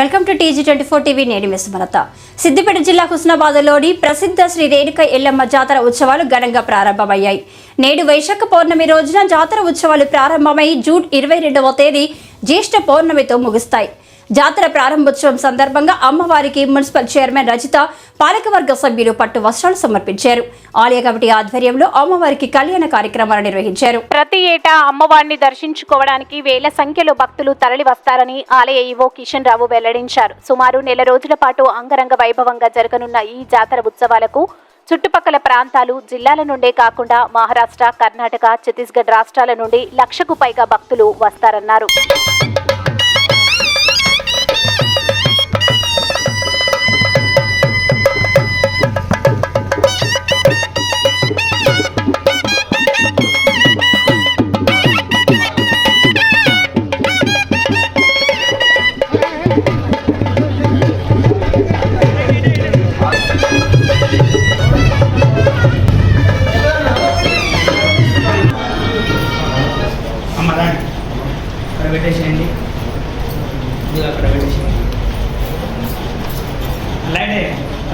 Welcome to TG twenty four TV నేడి మిస్మలత సిద్దిపేట జిల్లా హుస్నాబాద్లోని ప్రసిద్ధ శ్రీ రేణుక ఎల్లమ్మ జాతర ఉత్సవాలు ఘనంగా ప్రారంభమయ్యాయి. నేడు వైశాఖ పౌర్ణమి రోజున జాతర ఉత్సవాలు ప్రారంభమై జూన్ ఇరవై రెండవ తేదీ జ్యేష్ఠ పౌర్ణమితో ముగుస్తాయి. జాతర ప్రారంభోత్సవం సందర్భంగా అమ్మవారికి మున్సిపల్ చైర్మన్ రజిత పాలకవర్గ సభ్యులు పట్టు వస్త్రాలు సమర్పించారు. ఆలయ కమిటీ ఆధ్వర్యంలో అమ్మవారికి కళ్యాణ కార్యక్రమాలు నిర్వహించారు. ప్రతి ఏటా అమ్మవారిని దర్శించుకోవడానికి వేల సంఖ్యలో భక్తులు తరలి వస్తారని ఆలయ ఈవో కిషన్ రావు వెల్లడించారు. సుమారు నెల రోజుల పాటు అంగరంగ వైభవంగా జరగనున్న ఈ జాతర ఉత్సవాలకు చుట్టుపక్కల ప్రాంతాలు జిల్లాల నుండే కాకుండా మహారాష్ట్ర కర్ణాటక ఛత్తీస్గఢ్ రాష్ట్రాల నుండి లక్షకు పైగా భక్తులు వస్తారన్నారు.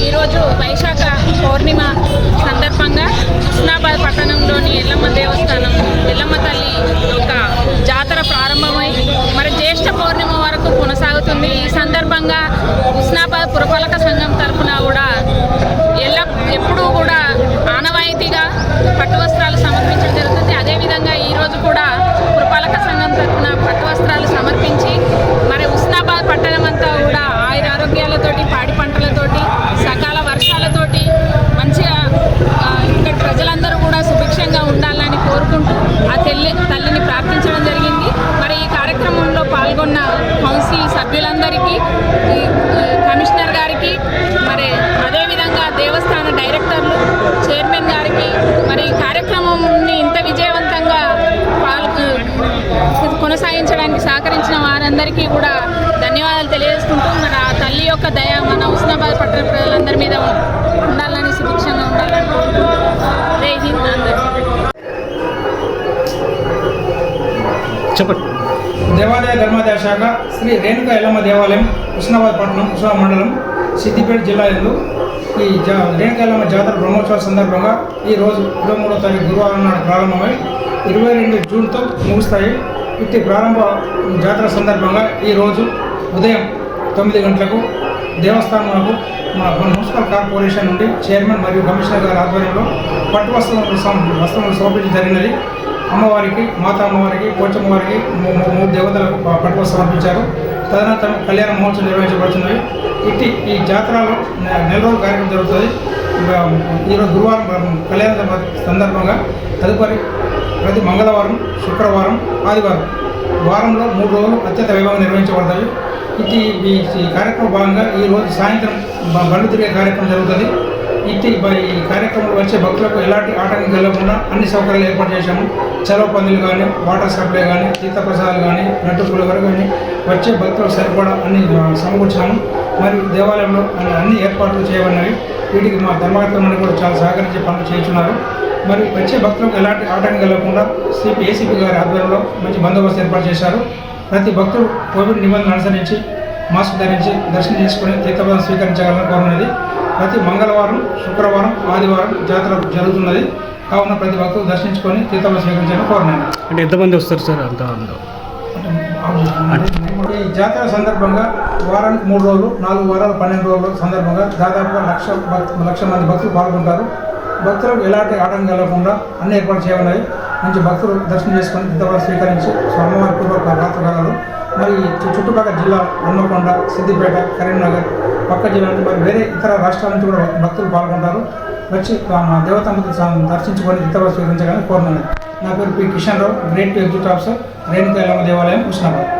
ఈరోజు వైశాఖ పౌర్ణిమ సందర్భంగా హుస్నాబాద్ పట్టణంలోని ఎల్లమ్మ దేవస్థానం ఎల్లమ్మ తల్లి సహకరించిన వారందరికీ కూడా ధన్యవాదాలు తెలియజేసుకుంటూ మన తల్లి యొక్క దయ మన ఉస్నాబాద్ పట్టణ ప్రజలందరి మీద ఉండాలని సుభిక్షంగా ఉండాలని చెప్పండి. దేవాలయ ధర్మాదాయ శాఖ శ్రీ రేణుక ఎల్లమ్మ దేవాలయం హుస్నాబాద్ పట్టణం హుస్నాబాద్ మండలం సిద్దిపేట జిల్లా ఎందు ఈ జా రేణుక జాతర బ్రహ్మోత్సవాల సందర్భంగా ఈ రోజు ఇరవై మూడో తారీఖు గురువారం నాడు ప్రారంభమై ఇరవై రెండు జూన్తో ముగుస్తాయి. ఇట్టి ప్రారంభ జాతర సందర్భంగా ఈరోజు ఉదయం తొమ్మిది గంటలకు దేవస్థానంలో మా మున్సిపల్ కార్పొరేషన్ నుండి చైర్మన్ మరియు కమిషనర్ గారి ఆధ్వర్యంలో పట్టు వస్త్రములు వస్త్రములు సమర్పించి జరిగినది. అమ్మవారికి మాతా అమ్మవారికి పోచమ్మవారికి మూడు దేవతలకు పట్టు వస్త్రం సమర్పించారు తదనంతరం కళ్యాణ మహోత్సవం నిర్వహించబడుతున్నవి ఇట్టి ఈ జాతరలో నెల రోజుల కార్యక్రమం జరుగుతుంది. ఈరోజు గురువారం కళ్యాణ సందర్భంగా తదుపరి ప్రతి మంగళవారం శుక్రవారం ఆదివారం వారంలో మూడు రోజులు అత్యంత వైభవంగా నిర్వహించబడతాయి. ఇది ఈ కార్యక్రమ కార్యక్రమం భాగంగా ఈ రోజు సాయంత్రం బ- బండ్లు తిరిగే కార్యక్రమం జరుగుతుంది. ఇట్టి ఈ కార్యక్రమంలో వచ్చే భక్తులకు ఎలాంటి ఆటంకం కలగకుండా అన్ని సౌకర్యాలు ఏర్పాటు చేశాము. చలవ పందులు కానీ వాటర్ సప్లై కానీ తీర్థప్రసాదాలు కానీ నట్టు పులిహోర కానీ వచ్చే భక్తులకు సరిపడా అన్ని సమకూర్చాము. మరియు దేవాలయంలో అన్ని- ఏర్పాట్లు చేయబడినవి. వీటికి మా ధర్మకర్త కూడా చాలా సహకరించి పనులు చేస్తున్నారు. మరి వచ్చే భక్తులకు ఎలాంటి ఆటంకం కలగకుండా సిపి ఏసీపీ గారి ఆధ్వర్యంలో మంచి బందోబస్తు ఏర్పాటు చేశారు. ప్రతి భక్తుడు కోవిడ్ నిబంధనలు అనుసరించి మాస్క్ ధరించి దర్శనం చేసుకుని తీర్థపదం స్వీకరించగలని కోరున్నది ప్రతి మంగళవారం శుక్రవారం ఆదివారం జాతర జరుగుతున్నది. కావున ప్రతి భక్తులు దర్శించుకొని తీర్థపదం స్వీకరించాలని కోరినాను అంటే ఎంతమంది వస్తారు సార్ అంత ఈ జాతర సందర్భంగా వారానికి మూడు రోజులు నాలుగు వారాలు పన్నెండు రోజుల సందర్భంగా దాదాపుగా లక్ష లక్ష మంది భక్తులు పాల్గొంటారు. భక్తులకు ఎలాంటి ఆటంకం కలగకుండా అన్ని ఏర్పాటు చేయబడినాయి మంచి భక్తులు దర్శనం చేసుకొని తీర్థవారు స్వీకరించి స్వామివారి పూర్వక రాత్రకాలాలు మరి చుట్టుపక్కల జిల్లా హన్మకొండ సిద్దిపేట కరీంనగర్ పక్క జిల్లా నుంచి మరి వేరే ఇతర రాష్ట్రాల నుంచి కూడా భక్తులు పాల్గొంటారు. వచ్చి దేవతామూర్తి స్వామిని దర్శించుకొని ఇతర స్వీకరించగానే కోరుతున్నాను. నా పేరు P. Kishan Rao grade two exit officer Renukayellamma దేవాలయం కృష్ణాబాద్.